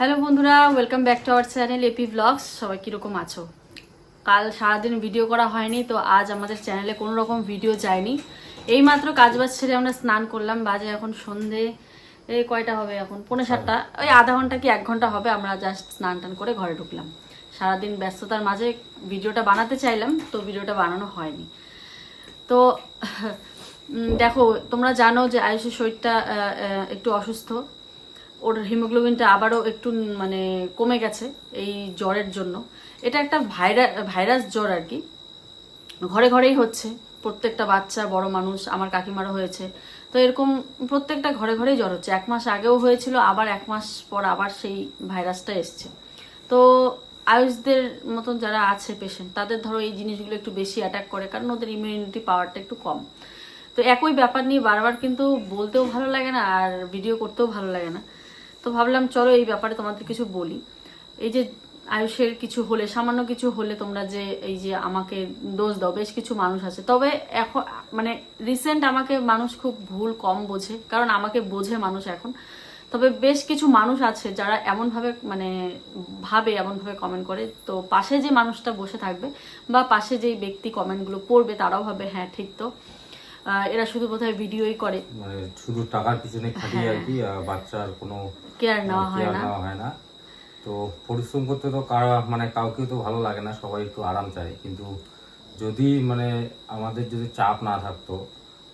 Hello বন্ধুরা welcome back to our channel AP vlogs সবাই কীরকম আছো? কাল সারাদিন ভিডিও করা হয়নি তো আজ আমাদের চ্যানেলে কোনো রকম ভিডিও যায়নি। এইমাত্র কাজ বাজ ছেড়ে আমরা স্নান করলাম বাজে এখন সন্ধে এই কয়টা হবে এখন? পৌনে সাতটা। ওই আধা ঘণ্টা কি এক ঘণ্টা হবে আমরা জাস্ট স্নান টান করে ঘরে ঢুকলাম। সারাদিন ব্যস্ততার মাঝে ভিডিওটা বানাতে চাইলাম তো ভিডিওটা বানানো হয়নি। তো দেখো তোমরা জানো যে আয়ুষের শরীরটা একটু অসুস্থ। ওর হিমোগ্লোবিনটা আবারও একটু মানে কমে গেছে এই জ্বরের জন্য। এটা একটা ভাইরাস ভাইরাস জ্বর আর কি। ঘরে ঘরেই হচ্ছে। প্রত্যেকটা বাচ্চা, বড় মানুষ, আমার কাকিমারও হয়েছে। তো এরকম প্রত্যেকটা ঘরে ঘরেই জ্বর হচ্ছে। এক মাস আগেও হয়েছিল, আবার এক মাস পর আবার সেই ভাইরাসটা এসছে। তো আয়ুষদের মতন যারা আছে পেশেন্ট তাদের ধরো এই জিনিসগুলো একটু বেশি অ্যাটাক করে, কারণ ওদের ইমিউনিটি পাওয়ারটা একটু কম। তো একই ব্যাপার নিয়ে বারবার কিন্তু বলতেও ভালো লাগে না, আর ভিডিও করতেও ভালো লাগে না। তো ভাবলাম চলো এই ব্যাপারে তোমাদের কিছু বলি। এই যে আয়ুষের কিছু হলে সামান্য কিছু হলে তোমরা যে এই যে আমাকে দোষ দাও বেশ কিছু মানুষ আছে। তবে এখন মানে রিসেন্ট আমাকে মানুষ খুব ভুল কম বোঝে কারণ আমাকে বোঝে মানুষ এখন। তবে বেশ কিছু মানুষ আছে যারা এমনভাবে মানে ভাবে এমনভাবে কমেন্ট করে। তো পাশে যে মানুষটা বসে থাকবে বা পাশে যেই ব্যক্তি কমেন্টগুলো পড়বে তারাও ভাবে হ্যাঁ ঠিক তো। এরা শুধু বোধহয় ভিডিওই করে। মানে শুধু টাকার পিছনে খাটিয়ে হ্যাঁ। আর কি বাচ্চার কোনো কেয়ার নেওয়া হয় না। নেওয়া হয় না। তো পরিশ্রম করতে তো কারও মানে কাউকে তো ভালো লাগে না সবাই একটু আরাম চায়। কিন্তু যদি মানে আমাদের যদি চাপ না থাকতো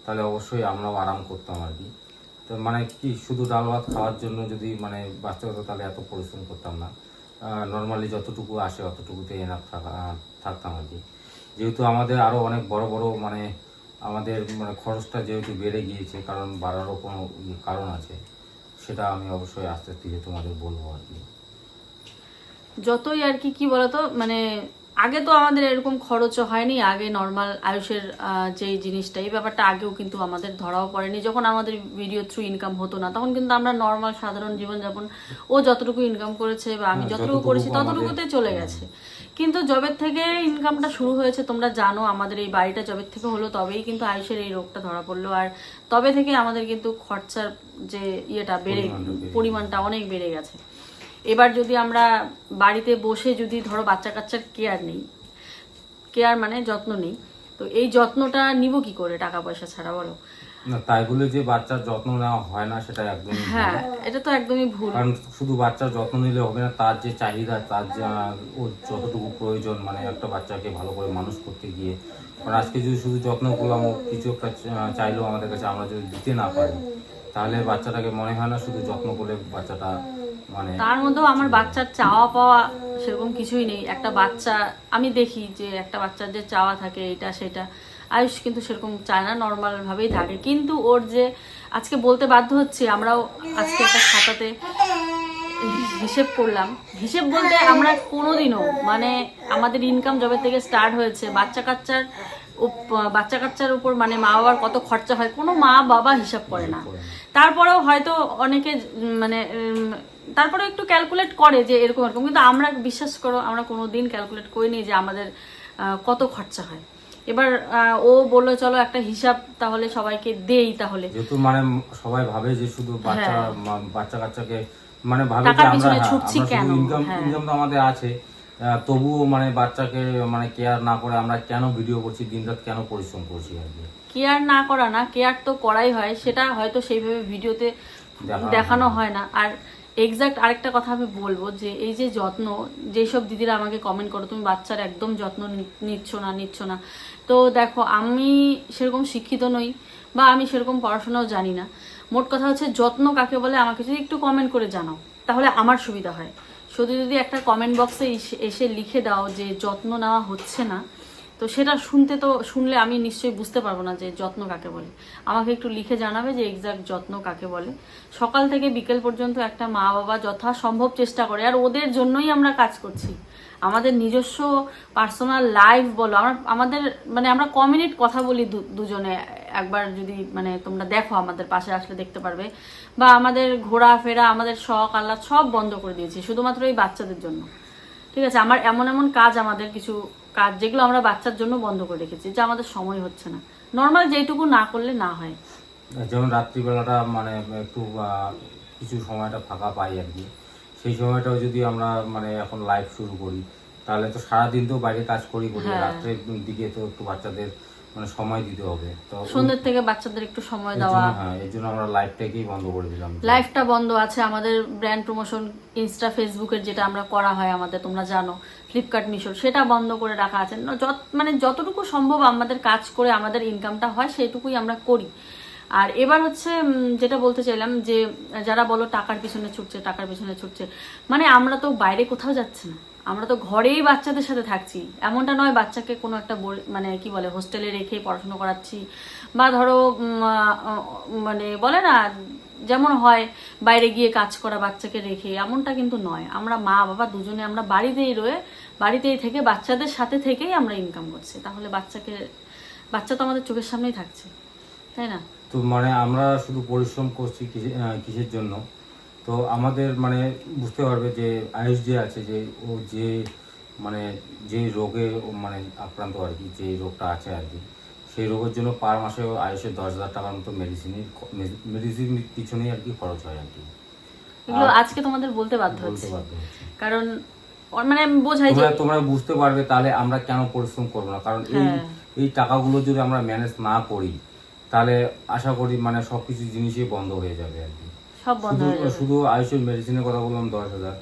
তাহলে অবশ্যই আমরাও আরাম করতাম আর কি। তো মানে কি শুধু ডাল ভাত খাওয়ার জন্য যদি মানে বাঁচতে হতো তাহলে এত পরিশ্রম করতাম না। নর্মালি যতটুকু আসে অতটুকুতে এনাফ থাকা থাকতাম আর কি। যেহেতু আমাদের আরও অনেক বড় বড় মানে আমাদের মানে খরচটা যেহেতু বেড়ে গিয়েছে কারণ বাড়ারও কোনো কারণ আছে। সেটা আমি অবশ্যই আস্তে আস্তে তোমাদের বলব আর কি। যতই আর কি কি বলতো মানে আগে তো আমাদের এরকম খরচও হয়নি আগে নর্মাল আয়ুষের যেই জিনিসটা এই ব্যাপারটা আগেও কিন্তু আমাদের ধরাও পড়েনি। যখন আমাদের ভিডিও থ্রু ইনকাম হতো না তখন কিন্তু আমরা নর্মাল সাধারণ জীবনযাপন ও যতটুকু ইনকাম করেছে বা আমি হ্যাঁ, যতটুকু যতটুকু করেছি ততটুকুতে চলে গেছে। কিন্তু জবের থেকে ইনকামটা শুরু হয়েছে তোমরা জানো আমাদের এই বাড়িটা জবের থেকে হলো তবেই কিন্তু আয়ুষের এই রোগটা ধরা পড়ল। আর তবে থেকে আমাদের কিন্তু খরচার যে ইয়েটা বেড়ে পরিমাণটা অনেক বেড়ে গেছে। এবার যদি আমরা বাড়িতে বসে যদি ধরো বাচ্চা কাচ্চার কেয়ার নেই কেয়ার মানে যত্ন নেই তো এই যত্নটা নিব কি করে টাকা পয়সা ছাড়া বলো? না তাই বলে যে বাচ্চার যত্ন নেওয়া হয় না সেটা একদমই হ্যাঁ এটা তো একদমই ভুল। কারণ শুধু বাচ্চার যত্ন নিলে হবে না তার যে চাহিদা তার যে ওর যতটুকু প্রয়োজন মানে একটা বাচ্চাকে ভালো করে মানুষ করতে গিয়ে। কারণ আজকে যদি শুধু যত্ন করলাম ও কিছু একটা চাইলেও আমাদের কাছে আমরা যদি দিতে না পারি তাহলে বাচ্চাটাকে মনে হয় না শুধু যত্ন করলে বাচ্চাটা মানে তার মধ্যেও আমার বাচ্চার চাওয়া পাওয়া সেরকম কিছুই নেই। একটা বাচ্চা আমি দেখি যে একটা বাচ্চার যে চাওয়া থাকে এটা সেটা। আয়ুষ কিন্তু সেরকম চায় না নর্মাল ভাবেই থাকে। কিন্তু ওর যে আজকে বলতে বাধ্য হচ্ছে আমরাও আজকে একটা খাতাতে হিসেব করলাম। হিসেব বলতে আমরা কোনোদিনও মানে আমাদের ইনকাম জবের থেকে স্টার্ট হয়েছে বাচ্চা কাচ্চার বাচ্চা কাচ্চার উপর মানে মা বাবার কত খরচা হয় কোনো মা বাবা হিসাব করে না তারপরেও হয়তো অনেকে মানে তারপরে একটু ক্যালকুলেট করে যে এরকম এরকম কিন্তু আমরা বিশ্বাস করো আমরা কোনো দিন ক্যালকুলেট করিনি যে আমাদের কত খরচা হয় এবার ও বলল চলো একটা হিসাব তাহলে সবাইকে দেই তাহলে যেহেতু মানে সবাই ভাবে যে শুধু বাচ্চা হ্যাঁ। বাচ্চা কাচ্চাকে মানে ভাবে যে আমরা হ্যাঁ, ছুটছি কেন? ইনকাম হ্যাঁ। ইনকাম তো আমাদের আছে তবুও মানে বাচ্চাকে মানে কেয়ার না করে আমরা কেন ভিডিও করছি দিনরাত কেন পরিশ্রম করছি আর কি? কেয়ার না করা না কেয়ার তো করাই হয় সেটা হয়তো সেইভাবে ভিডিওতে দেখানো হয় না। আর এক্সাক্ট আরেকটা কথা আমি বলব যে এই যে যত্ন যেসব দিদিরা আমাকে কমেন্ট করো তুমি বাচ্চার একদম যত্ন নিচ্ছ না নিচ্ছ না। তো দেখো আমি সেরকম শিক্ষিত নই বা আমি সেরকম পড়াশোনাও জানি না। মোট কথা হচ্ছে যত্ন কাকে বলে আমাকে যদি একটু কমেন্ট করে জানাও তাহলে আমার সুবিধা হয়। শুধু যদি একটা কমেন্ট বক্সে এসে লিখে দাও যে যত্ন নেওয়া হচ্ছে না, তো সেটা শুনতে তো শুনলে আমি নিশ্চয়ই বুঝতে পারব না যে যত্ন কাকে বলে। আমাকে একটু লিখে জানাবে যে এক্সাক্ট যত্ন কাকে বলে। সকাল থেকে বিকেল পর্যন্ত একটা মা বাবা যথাসম্ভব চেষ্টা করে, আর ওদের জন্যই আমরা কাজ করছি। আমাদের নিজস্ব পার্সোনাল লাইফ বলো, আমরা, আমাদের মানে আমরা কমিউনিট কথা বলি দুজনে, একবার যদি মানে তোমরা দেখো আমাদের পাশে আসলে দেখতে পারবে, বা আমাদের ঘোরাফেরা, আমাদের শখ আল্লাহ সব বন্ধ করে দিয়েছি, শুধুমাত্র এই বাচ্চাদের জন্য। ঠিক আছে, আমার এমন এমন কাজ, আমাদের কিছু কাজ, যেগুলো আমরা বাচ্চার জন্য বন্ধ করে রেখেছি, যে আমাদের সময় হচ্ছে না। নর্মাল যেটুকু না করলে না হয়। যেমন রাত্রিবেলাটা মানে একটু কিছু সময়টা ফাঁকা পাই আর কি। সেই সময়টাও যদি আমরা মানে এখন লাইভ শুরু করি তাহলে তো সারাদিন তো বাইরে কাজ করি করি হ্যাঁ। রাত্রের দিকে তো একটু বাচ্চাদের মানে সময় দিতে হবে। তো সন্ধ্যের থেকে বাচ্চাদের একটু সময় দেওয়া। হ্যাঁ এর জন্য আমরা লাইভটাকেই বন্ধ করে দিলাম। লাইফটা বন্ধ আছে। আমাদের ব্র্যান্ড প্রমোশন ইনস্টা ফেসবুকের যেটা আমরা করা হয় আমাদের তোমরা জানো ফ্লিপকার্ট মিশো সেটা বন্ধ করে রাখা আছে। না, যত মানে যতটুকু সম্ভব আমাদের কাজ করে আমাদের ইনকামটা হয় সেটুকুই আমরা করি। আর এবার হচ্ছে যেটা বলতে চাইলাম যে, যারা বলো টাকার পিছনে ছুটছে, টাকার পিছনে ছুটছে মানে আমরা তো বাইরে কোথাও যাচ্ছি না। আমরা তো ঘরেই বাচ্চাদের সাথে থাকছি। এমনটা নয় বাচ্চাকে কোনো একটা মানে কি বলে, হোস্টেলে রেখে পড়াশোনা করাচ্ছি। বা ধরো মানে বলে না, যেমন হয় বাইরে গিয়ে কাজ করা বাচ্চাকে রেখে, এমনটা কিন্তু নয়। আমরা মা, বাবা দুজনে আমরা বাড়িতেই রয়ে, বাড়িতেই থেকে বাচ্চাদের সাথে থেকেই আমরা ইনকাম করছি। তাহলে বাচ্চাকে, বাচ্চা তো আমাদের চোখের সামনেই থাকছে, তাই না? তো মানে আমরা শুধু পরিশ্রম করছি কিসের জন্য? তো আমাদের মানে বুঝতে পারবে যে আয়ুষ যে আছে যে ও যে মানে যে রোগে মানে আক্রান্ত আর কি যে রোগটা আছে আর কি সেই রোগের জন্য পার মাসে আয়ুষের দশ হাজার টাকার মতো মেডিসিনের মেডিসিন পিছনেই আর কি খরচ হয় আর কি। এগুলো আজকে তোমাদের বলতে বাধ্য হচ্ছে। কারণ মানে বোঝাই যে তোমরা তোমরা বুঝতে পারবে তাহলে আমরা কেন পরিশ্রম করব না? কারণ এই হ্যাঁ। এই টাকাগুলো যদি আমরা ম্যানেজ না করি তাহলে আশা করি মানে সবকিছু জিনিসই বন্ধ হয়ে যাবে আর কি। সব বন্ধ শুধু হয়ে যাবে। শুধু আয়ুষের মেডিসিনের কথা বললাম দশ হাজার।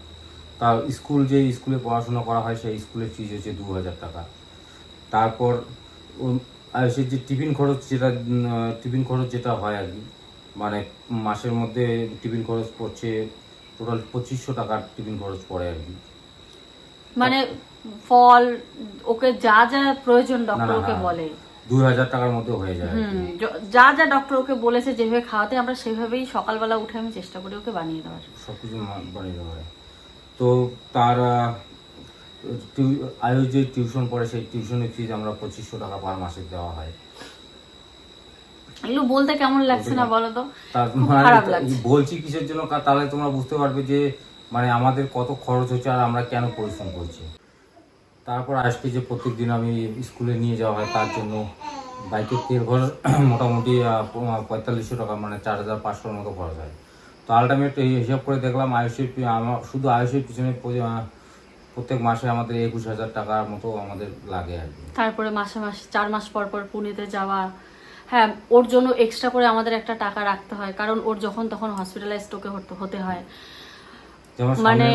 তা স্কুল যে স্কুলে পড়াশোনা করা হয় সেই স্কুলের ফিজ হচ্ছে দু হাজার টাকা। তারপর আয়ুষের যে টিফিন খরচ যেটা টিফিন খরচ যেটা হয় আর কি মানে মাসের মধ্যে টিফিন খরচ পড়ছে টোটাল পঁচিশশো টাকার টিফিন খরচ পড়ে আর কি। মানে ফল ওকে যা যা প্রয়োজন ডক্টর ওকে বলে। দুই হাজার টাকার মধ্যে হয়ে যায় য- যা ডক্টর ওকে বলেছে যেভাবে খাওয়াতে আমরা সেভাবেই সকালবেলা উঠে আমি চেষ্টা করি ওকে বানিয়ে দেওয়ার। বানিয়ে তো তার আয়ুষ যে টিউশন পড়ে সেই টিউশনের ফিজ আমরা পঁচিশশো টাকা পার মাসে দেওয়া হয়। এগুলো বলতে কেমন লাগছে না বলো তো? মানে খারাপ লাগছে। বলছি কিসের জন্য? তাহলে তোমরা বুঝতে পারবে যে মানে আমাদের কত খরচ হচ্ছে আর আমরা কেন পরিশ্রম করছি। তারপর আজকে যে প্রত্যেক দিন আমি স্কুলে নিয়ে যাওয়া হয়, তার জন্য বাইকের তেল খরচ মোটামুটি পঁয়তাল্লিশশো টাকা মানে চার হাজার পাঁচশোর মতো খরচ হয়। তো আলটিমেট হিসাব করে দেখলাম আয়ুষের আমার শুধু আয়ুষের পিছনে প্রত্যেক মাসে আমাদের একুশ হাজার টাকার মতো আমাদের লাগে আর কি। তারপরে মাসে মাসে, চার মাস পর পর পুনেতে যাওয়া হ্যাঁ ওর জন্য এক্সট্রা করে আমাদের একটা টাকা রাখতে হয়, কারণ ওর যখন তখন হসপিটালাইজড ওকে হতে- হয়। মানে,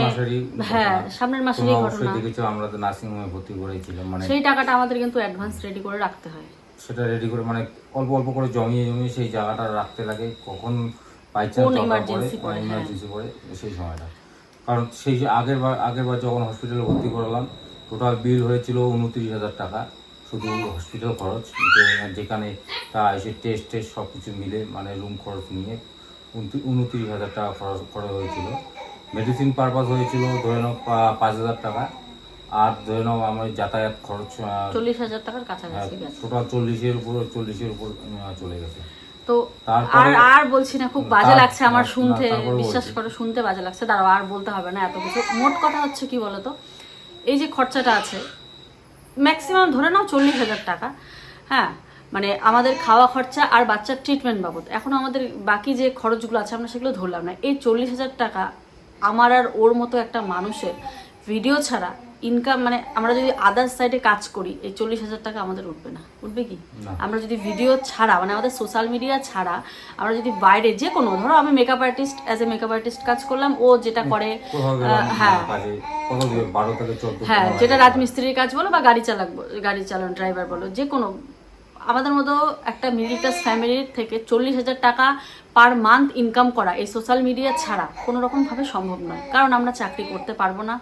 হ্যাঁ, সামনের মাসেরই অবশ্যই ঘটনা। দেখেছ আমরা তো নার্সিং হোমে ভর্তি করেছিলাম মানে সেই টাকাটা আমাদের কিন্তু অ্যাডভান্স রেডি করে রাখতে হয় সেটা রেডি করে মানে অল্প অল্প করে জমিয়ে জমিয়ে সেই জায়গাটা রাখতে লাগে কখন পড়ে হ্যাঁ। ইমার্জেন্সি পড়ে সেই সময়টা কারণ সেই যে আগের বার আগের বার যখন হসপিটালে ভর্তি করলাম টোটাল বিল হয়েছিল উনত্রিশ হাজার টাকা শুধু হসপিটাল খরচ যেখানে তা এসে টেস্ট টেস্ট সব কিছু মিলে মানে রুম খরচ নিয়ে উনত্রি- উনত্রিশ হাজার টাকা খরচ খরচ হয়েছিল মেডিসিন পারপাস হয়েছিল ধরে নাও পাঁচ হাজার টাকা। আর ধরে নাও আমার যাতায়াত খরচ চল্লিশ হাজার টাকার কাছাকাছি টোটাল চল্লিশের উপর চল্লিশের উপর চলে গেছে। তো আর আর বলছি না খুব বাজে লাগছে আমার শুনতে বিশ্বাস। করো শুনতে বাজে লাগছে। দাঁড়াও আর বলতে হবে না এত কিছু। মোট কথা হচ্ছে কি বলতো এই যে খরচাটা আছে ম্যাক্সিমাম ধরে নাও চল্লিশ হাজার টাকা। হ্যাঁ মানে আমাদের খাওয়া খরচা আর বাচ্চার ট্রিটমেন্ট বাবদ। এখন আমাদের বাকি যে খরচগুলো আছে আমরা সেগুলো ধরলাম না। এই চল্লিশ হাজার টাকা আমার আর ওর মতো একটা মানুষের ভিডিও ছাড়া ইনকাম মানে আমরা যদি আদার সাইডে কাজ করি এই চল্লিশ হাজার টাকা আমাদের উঠবে না। উঠবে কি? আমরা যদি ভিডিও ছাড়া মানে আমাদের সোশ্যাল মিডিয়া ছাড়া আমরা যদি বাইরে যে কোনো ধরো আমি makeup artist as a makeup artist কাজ করলাম ও যেটা করে হ্যাঁ। হ্যাঁ যেটা রাজমিস্ত্রির কাজ বলো বা গাড়ি চালাক গাড়ি চালানো ড্রাইভার বলো যে কোনো আমাদের মতো একটা মিডিল ক্লাস ফ্যামিলির থেকে চল্লিশ হাজার টাকা পার মান্থ ইনকাম করা এই সোশ্যাল মিডিয়া ছাড়া কোনো রকমভাবে সম্ভব নয়। কারণ আমরা চাকরি করতে পারব না।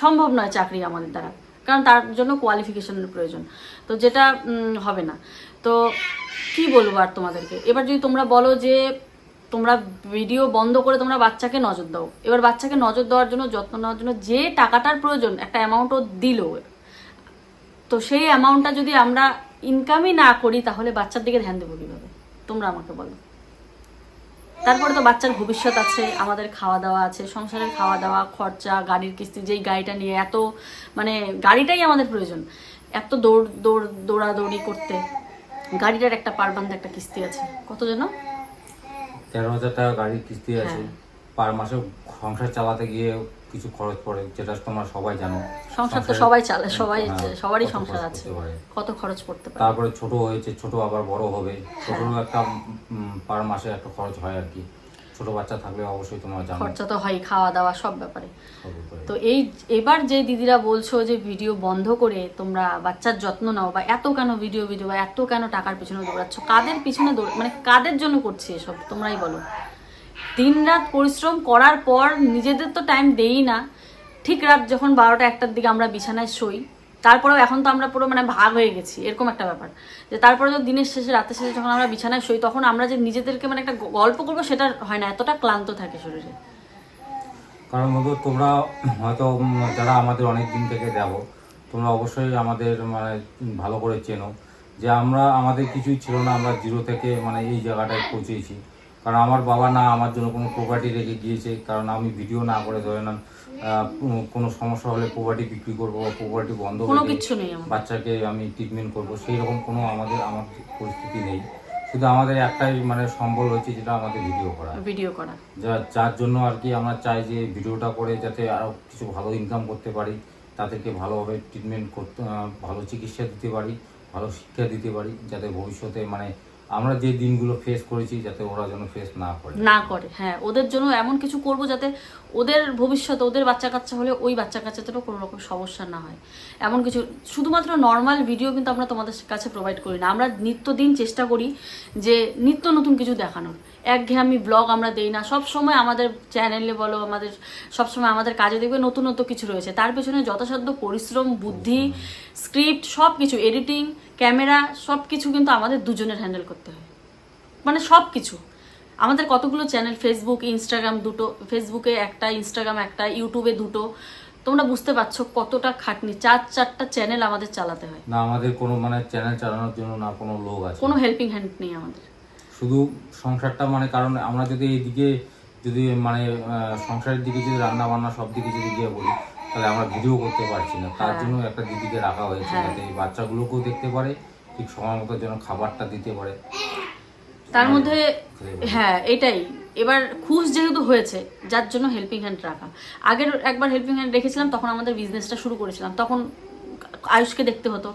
সম্ভব নয় চাকরি আমাদের দ্বারা। কারণ তার জন্য কোয়ালিফিকেশনের প্রয়োজন। তো যেটা হবে না। তো কি বলব আর তোমাদেরকে? এবার যদি তোমরা বলো যে তোমরা ভিডিও বন্ধ করে তোমরা বাচ্চাকে নজর দাও। এবার বাচ্চাকে নজর দেওয়ার জন্য, যত্ন নেওয়ার জন্য যে টাকাটার প্রয়োজন, একটা অ্যামাউন্টও দিল। তো সেই অ্যামাউন্টটা যদি আমরা ইনকামই না করি তাহলে বাচ্চার দিকে ধ্যান দেবো কীভাবে? তোমরা আমাকে বলো। তারপরে তো বাচ্চার ভবিষ্যৎ আছে আমাদের খাওয়া দাওয়া আছে সংসারের খাওয়া দাওয়া খরচা গাড়ির কিস্তি যেই গাড়িটা নিয়ে এত মানে গাড়িটাই আমাদের প্রয়োজন। এত দৌড় দৌড় দৌড়াদৌড়ি করতে। গাড়িটার একটা পার বান্ধে একটা কিস্তি আছে। কত যেন? তেরো হাজার টাকা গাড়ির কিস্তি আছে। হ্যাঁ। পার মাসে সংসার চালাতে গিয়ে কিছু খরচ পড়ে যেটা তোমরা সবাই জানো। সংসার তো সবাই চালে সবাই হ্যাঁ, সবারই সংসার আছে। কত খরচ পড়তে পারে। তারপরে ছোট হয়েছে ছোট আবার বড় হবে। ছোটরও হ্যাঁ। একটা পার মাসে একটা খরচ হয় আর কি। ছোট বাচ্চা থাকলে অবশ্যই তোমরা জানো। খরচা তো হয় খাওয়া দাওয়া সব ব্যাপারে। সব ব্যাপারে। তো এই এবার যে দিদিরা বলছো যে ভিডিও বন্ধ করে তোমরা বাচ্চার যত্ন নাও বা এত কেন ভিডিও ভিডিও বা এত কেন টাকার পিছনে দৌড়াচ্ছ? কাদের পিছনে দৌড় মানে কাদের জন্য করছি এসব? তোমরাই বলো। দিন রাত পরিশ্রম করার পর নিজেদের তো টাইম দেই না। ঠিক রাত যখন বারোটা একটার দিকে আমরা বিছানায় শুই, তারপরেও এখন তো আমরা পুরো মানে ভাগ হয়ে গেছি, এরকম একটা ব্যাপার। যে তারপরে তো দিনের শেষে, রাতের শেষে যখন আমরা বিছানায় শুই, তখন আমরা যে নিজেদেরকে মানে একটা গল্প করব, সেটা হয় না, এতটা ক্লান্ত থাকে শরীরে। কারণ বন্ধু, তোমরা হয়তো যারা আমাদের অনেক দিন থেকে দেখো তোমরা অবশ্যই আমাদের মানে ভালো করে চেনো যে আমরা, আমাদের কিছুই ছিল না, আমরা জিরো থেকে মানে এই জায়গাটায় পৌঁছেছি। কারণ আমার বাবা না আমার জন্য কোনো প্রপার্টি রেখে গিয়েছে কারণ আমি ভিডিও না করে ধরে নেন কোনো সমস্যা হলে প্রপার্টি বিক্রি করব বা প্রপার্টি বন্ধ কোনো রেখে কিচ্ছু নেই বাচ্চাকে আমি ট্রিটমেন্ট করব সেই রকম কোনো আমাদের আমার পরিস্থিতি নেই। শুধু আমাদের একটাই মানে সম্বল হয়েছে যেটা আমাদের ভিডিও করা। ভিডিও করা। যা যার জন্য আর কি আমরা চাই যে ভিডিওটা করে যাতে আরও কিছু ভালো ইনকাম করতে পারি তাদেরকে ভালোভাবে ট্রিটমেন্ট করতে ভালো চিকিৎসা দিতে পারি ভালো শিক্ষা দিতে পারি যাতে ভবিষ্যতে মানে আমরা যে দিনগুলো ফেস করেছি যাতে ওরা যেন ফেস না করে। না করে হ্যাঁ ওদের জন্য এমন কিছু করব যাতে ওদের ভবিষ্যতে ওদের বাচ্চা কাচ্চা হলে ওই বাচ্চা কাচ্চাদেরও কোনো রকম সমস্যা না হয়। এমন কিছু শুধুমাত্র নর্মাল ভিডিও কিন্তু আমরা তোমাদের কাছে প্রোভাইড করি না। আমরা নিত্যদিন চেষ্টা করি যে নিত্য নতুন কিছু দেখানোর। একঘেয়েমি ব্লগ আমরা দেই না। সব সময় আমাদের চ্যানেলে বলো আমাদের সব সময় আমাদের কাজে দেখবে নতুন নতুন কিছু রয়েছে। তার পেছনে যথাসাধ্য পরিশ্রম বুদ্ধি স্ক্রিপ্ট সব কিছু এডিটিং ক্যামেরা সব কিছু কিন্তু আমাদের দুজনের হ্যান্ডেল করতে হয়। মানে সব কিছু আমাদের কতগুলো চ্যানেল ফেসবুক ইনস্টাগ্রাম দুটো। ফেসবুকে একটা ইনস্টাগ্রাম একটা ইউটিউবে দুটো। তোমরা বুঝতে পারছ কতটা খাটনি। চার চারটা চ্যানেল আমাদের চালাতে হয়। না আমাদের কোনো মানে চ্যানেল চালানোর জন্য না কোনো লোক আছে। কোনো হেল্পিং হ্যান্ড নেই আমাদের। শুধু সংসারটা মানে কারণ আমরা যদি এইদিকে যদি মানে সংসারের দিকে যদি রান্না বান্না সব দিকে যদি গিয়ে বলি তাহলে আমরা ভিডিও করতে পারছি না। তার জন্য একটা দিদিকে রাখা হয়েছে যাতে এই বাচ্চাগুলোকেও দেখতে পারে ঠিক সময় মতো যেন খাবারটা দিতে পারে। তার মধ্যে হ্যাঁ এটাই। এবার খুশ যেহেতু হয়েছে যার জন্য হেল্পিং হ্যান্ড রাখা। আগের একবার হেল্পিং হ্যান্ড রেখেছিলাম তখন আমাদের বিজনেসটা শুরু করেছিলাম। তখন আয়ুষকে দেখতে হতো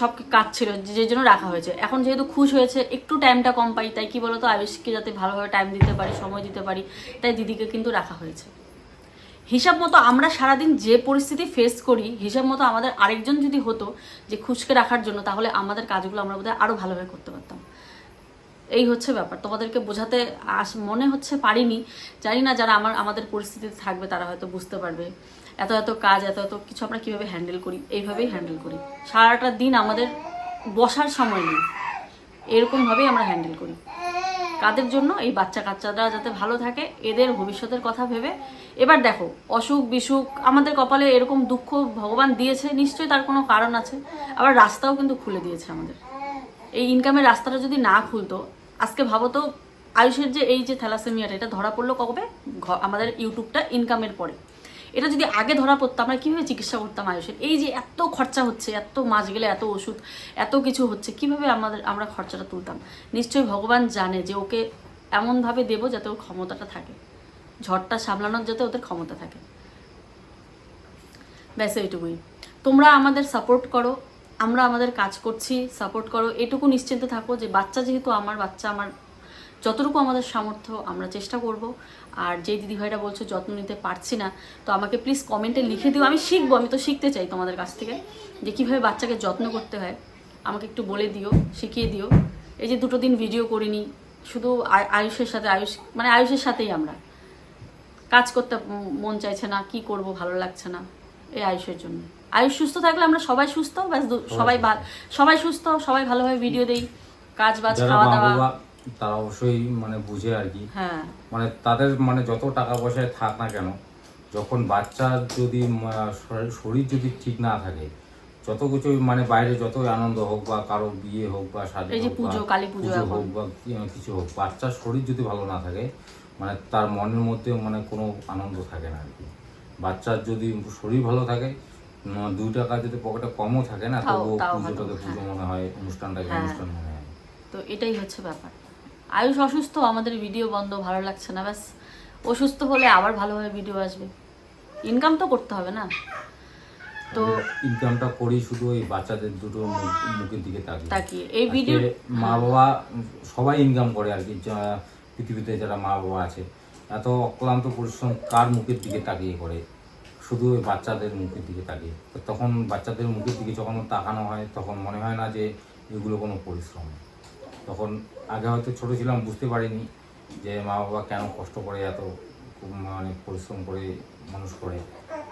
সব কাজ ছিল যে জন্য রাখা হয়েছে। এখন যেহেতু খুশ হয়েছে একটু টাইমটা কম পাই তাই কি বলতো আয়ুষকে যাতে ভালোভাবে টাইম দিতে পারি সময় দিতে পারি তাই দিদিকে কিন্তু রাখা হয়েছে। হিসাব মতো আমরা সারাদিন যে পরিস্থিতি ফেস করি, হিসাব মতো আমাদের আরেকজন যদি হতো যে খুশকে রাখার জন্য, তাহলে আমাদের কাজগুলো আমরা বোধহয় আরও ভালোভাবে করতে পারতাম। এই হচ্ছে ব্যাপার। তোমাদেরকে বোঝাতে আস, মনে হচ্ছে পারিনি। জানি না যারা আমার, আমাদের পরিস্থিতিতে থাকবে, তারা হয়তো বুঝতে পারবে। এত এত কাজ, এত এত কিছু আমরা কীভাবে হ্যান্ডেল করি? এইভাবেই হ্যান্ডেল করি। সারাটা দিন আমাদের বসার সময় নেই। এরকমভাবেই আমরা হ্যান্ডেল করি। কাদের জন্য? এই বাচ্চা কাচ্চারা যাতে ভালো থাকে, এদের ভবিষ্যতের কথা ভেবে। এবার দেখো, অসুখ বিসুখ, আমাদের কপালে এরকম দুঃখ ভগবান দিয়েছে, নিশ্চয়ই তার কোনো কারণ আছে। আবার রাস্তাও কিন্তু খুলে দিয়েছে আমাদের। এই ইনকামের রাস্তাটা যদি না খুলতো, আজকে ভাবো তো, আয়ুষের যে এই যে থ্যালাসেমিয়াটা, এটা ধরা পড়ল কবে? আমাদের ইউটিউবটা ইনকামের পরে। এটা যদি আগে ধরা পড়তো, আমরা কীভাবে চিকিৎসা করতাম আয়ুষের? এই যে এত খরচা হচ্ছে, এত মাস গেলে এত ওষুধ, এত কিছু হচ্ছে, কীভাবে আমাদের, আমরা খরচাটা তুলতাম? নিশ্চয়ই ভগবান জানে যে ওকে এমনভাবে দেবো যাতে ওর ক্ষমতাটা থাকে। ঝড়টা সামলানোর যাতে ওদের ক্ষমতা থাকে। ব্যাস এইটুকুই। তোমরা আমাদের সাপোর্ট করো, আমরা আমাদের কাজ করছি সাপোর্ট করো, এটুকু নিশ্চিন্ত থাকো যে বাচ্চা যেহেতু আমার, বাচ্চা আমার যতটুকু আমাদের সামর্থ্য আমরা চেষ্টা করব। আর যে দিদিভাইরা বলছো যত্ন নিতে পারছি না তো আমাকে প্লিজ কমেন্টে লিখে দিও। আমি শিখব আমি তো শিখতে চাই তোমাদের কাছ থেকে যে কীভাবে বাচ্চাকে যত্ন করতে হয়। আমাকে একটু বলে দিও শিখিয়ে দিও। এই যে দুটো দিন ভিডিও করিনি শুধু আয়ুষের সাথে আয়ুষ মানে আয়ুষের সাথেই আমরা। কাজ করতে মন চাইছে না কি করব ভালো লাগছে না এই আয়ুষের জন্য। আয়ুষ সুস্থ থাকলে আমরা সবাই সুস্থ ব্যাস সবাই সবাই সুস্থ সবাই ভালোভাবে ভিডিও দেই কাজ বাজ খাওয়া দাওয়া। তারা অবশ্যই মানে বুঝে আর কি। হ্যাঁ। মানে তাদের মানে যত টাকা পয়সায় থাক না কেন যখন বাচ্চার যদি শরীর- যদি ঠিক না থাকে যত কিছু মানে বাইরে যতই আনন্দ হোক বা কারও বিয়ে হোক বা পুজো, কালী পুজো হোক বা কিছু হোক বাচ্চার শরীর যদি ভালো না থাকে মানে তার মনের মধ্যে মানে কোনো আনন্দ থাকে না আর কি। বাচ্চার যদি শরীর ভালো থাকে দুই টাকা যদি পকেটে কমও থাকে না তবুও পুজোটাকে পুজো মনে হয় অনুষ্ঠানটাকে হ্যাঁ। অনুষ্ঠান মনে হয়। তো এটাই হচ্ছে ব্যাপার। আয়ুষ অসুস্থ আমাদের ভিডিও বন্ধ ভালো লাগছে না ব্যাস। অসুস্থ হলে আবার ভালোভাবে ভিডিও আসবে। ইনকাম তো করতে হবে না। তো ইনকামটা করি শুধু ওই বাচ্চাদের দুটো মুখ- মুখের দিকে তাকিয়ে। তাকিয়ে। এই ভিডিও মা বাবা সবাই ইনকাম করে আর কি পৃথিবীতে যারা মা বাবা আছে। এত অক্লান্ত পরিশ্রম কার মুখের দিকে তাকিয়ে করে? শুধু ওই বাচ্চাদের মুখের দিকে তাকিয়ে। তো তখন বাচ্চাদের মুখের দিকে যখন তাকানো হয় তখন মনে হয় না যে এগুলো কোনো পরিশ্রম। তখন আগে হয়তো ছোট ছিলাম বুঝতে পারিনি যে মা বাবা কেন কষ্ট করে এত খুব মানে পরিশ্রম করে মানুষ করে।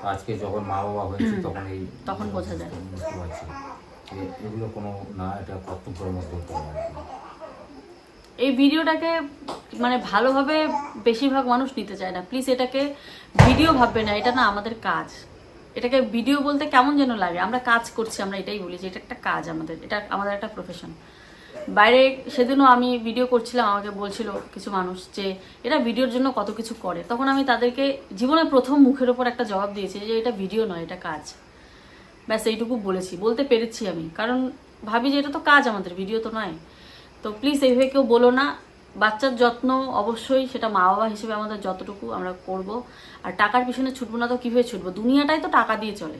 তো আজকে যখন মা বাবা হয়েছে তখন এই তখন বোঝা যায়। বুঝতে পারছি। যে এগুলো কোনো না এটা কর্তব্যের মধ্যে আর কি। এই ভিডিওটাকে মানে ভালোভাবে বেশিরভাগ মানুষ নিতে চায় না। প্লিজ এটাকে ভিডিও ভাববে না এটা না আমাদের কাজ। এটাকে ভিডিও বলতে কেমন যেন লাগে। আমরা কাজ করছি আমরা এটাই বলি যে এটা একটা কাজ আমাদের এটা আমাদের একটা প্রফেশন বাইরে সেদিনও আমি ভিডিও করছিলাম, আমাকে বলছিল কিছু মানুষ যে এটা ভিডিওর জন্য কত কিছু করে? তখন আমি তাদেরকে জীবনের প্রথম মুখের ওপর একটা জবাব দিয়েছি যে, এটা ভিডিও নয়, এটা কাজ। ব্যাস, এইটুকু বলেছি। বলতে পেরেছি আমি। কারণ ভাবি যে, এটা তো কাজ আমাদের ভিডিও তো নয়। তো প্লিজ এইভাবে কেউ বলো না। বাচ্চার যত্ন অবশ্যই, সেটা মা বাবা হিসেবে আমাদের যতটুকু আমরা করব। আর টাকার পিছনে ছুটবো না তো কীভাবে ছুটবো? দুনিয়াটাই তো টাকা দিয়ে চলে।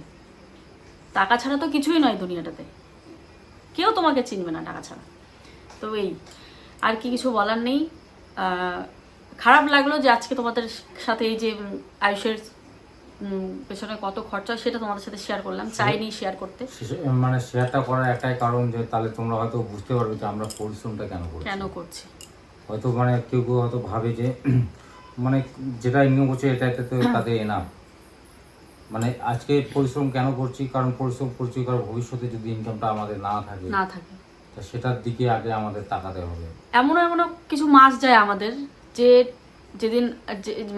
টাকা ছাড়া তো কিছুই নয় দুনিয়াটাতে। কেউ তোমাকে চিনবে না টাকা ছাড়া। তো এই আর কি কিছু বলার নেই। খারাপ লাগল যে আজকে তোমাদের সাথে এই যে আয়ুষের পেছনে কত খরচা সেটা তোমাদের সাথে শেয়ার করলাম। চাইনি শেয়ার করতে। মানে শেয়ারটা করার একটাই কারণ যে তাহলে তোমরা হয়তো বুঝতে পারবে যে আমরা পরিশ্রমটা কেন করি কেন করছি? হয়তো মানে কেউ কেউ হয়তো ভাবে যে মানে যেটা ইনকাম করছে এটাতে তো তাদের এনাফ মানে আজকে পরিশ্রম কেন করছি? কারণ পরিশ্রম করছি কারণ ভবিষ্যতে যদি ইনকামটা আমাদের না থাকে। না থাকে। তা সেটার দিকে আগে আমাদের তাকাতে হবে। এমনও এমনও কিছু মাস যায় আমাদের যে যেদিন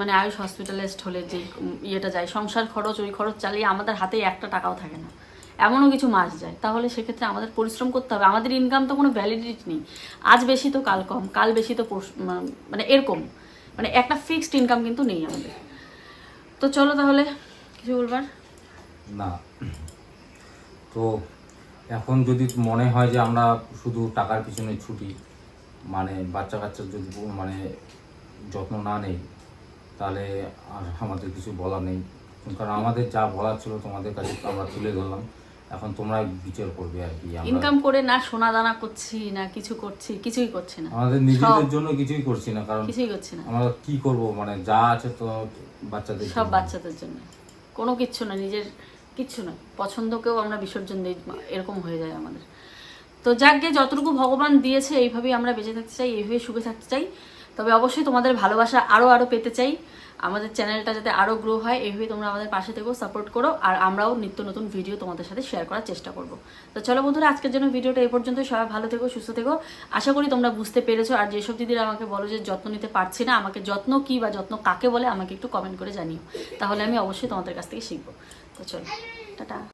মানে আয়ুষ হসপিটালাইজড হলে যে ইয়েটা যায় সংসার খরচ ওই খরচ চালিয়ে আমাদের হাতে একটা টাকাও থাকে না। এমনও কিছু মাস যায়। তাহলে সেক্ষেত্রে আমাদের পরিশ্রম করতে হবে। আমাদের ইনকাম তো কোনো ভ্যালিডিটি নেই। আজ বেশি তো কাল কম কাল বেশি তো মানে এরকম। মানে একটা ফিক্সড ইনকাম কিন্তু নেই আমাদের। তো চলো তাহলে কিছু বলবার? না। তো এখন যদি মনে হয় যে আমরা শুধু টাকার পিছনে ছুটি মানে বাচ্চা কাচ্চার যদি মানে যত্ন না নেই তাহলে আর আমাদের কিছু বলার নেই। কারণ আমাদের যা বলার ছিল তোমাদের কাছে আমরা তুলে ধরলাম। এখন তোমরা বিচার করবে আর কি ইনকাম করে না সোনা দানা করছি না কিছু করছি কিছুই করছি না। আমাদের নিজেদের জন্য কিছুই করছি না কারণ কিছুই করছি না। আমরা কি করব? মানে যা আছে তো বাচ্চাদের সব বাচ্চাদের জন্য। কোনো কিচ্ছু না নিজের কিচ্ছু নয়। পছন্দকেও আমরা বিসর্জন দিই এরকম হয়ে যায় আমাদের। তো যাকে যতটুকু ভগবান দিয়েছে, এইভাবেই আমরা বেঁচে থাকতে চাই, এইভাবেই সুখে থাকতে চাই। তবে অবশ্যই তোমাদের ভালোবাসা আরও আরও পেতে চাই। আমাদের চ্যানেলটা যাতে আরও গ্রো হয় এইভাবে তোমরা আমাদের পাশে থেকেও সাপোর্ট করো, আর আমরাও নিত্য নতুন ভিডিও তোমাদের সাথে শেয়ার করার চেষ্টা করব। তো চলো বন্ধুরা, আজকের জন্য ভিডিওটা এই পর্যন্ত সবাই ভালো থেকো, সুস্থ থেকো। আশা করি তোমরা বুঝতে পেরেছ, আর যেসব দিদিরা আমাকে বলো যে যত্ন নিতে পারছি না, আমাকে যত্ন কি বা যত্ন কাকে বলে, আমাকে একটু কমেন্ট করে জানিও। তাহলে আমি অবশ্যই তোমাদের কাছ থেকে শিখব। তো চলো টাটা।